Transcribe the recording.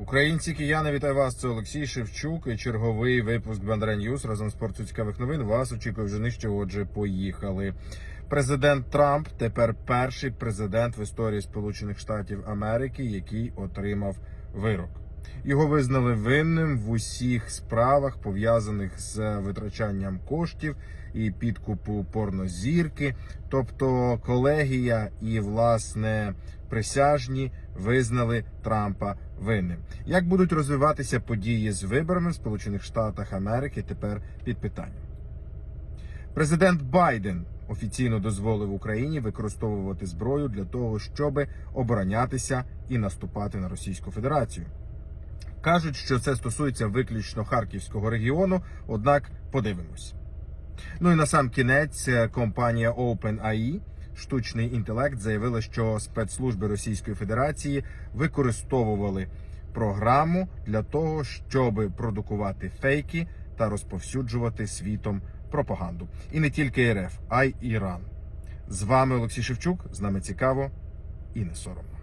Українці, кияни, вітаю вас. Це Олексій Шевчук і черговий випуск Бандера Ньюс разом з порцією цікавих новин. Вас очікує вже нижче. Отже, поїхали. Президент Трамп тепер перший президент в історії Сполучених Штатів Америки, який отримав вирок. Його визнали винним в усіх справах, пов'язаних з витрачанням коштів і підкупу порнозірки. Тобто колегія і власне присяжні визнали Трампа винним. Як будуть розвиватися події з виборами в Сполучених Штатах Америки? Тепер під питанням. Президент Байден офіційно дозволив Україні використовувати зброю для того, щоб оборонятися і наступати на Російську Федерацію. Кажуть, що це стосується виключно харківського регіону. Однак подивимось. Ну і на сам кінець е, компанія OpenAI, штучний інтелект, заявила, що спецслужби Російської Федерації використовували програму для того, щоб продукувати фейки та розповсюджувати світом пропаганду. І не тільки РФ, а й Іран. З вами Олексій Шевчук. З нами цікаво і не соромно.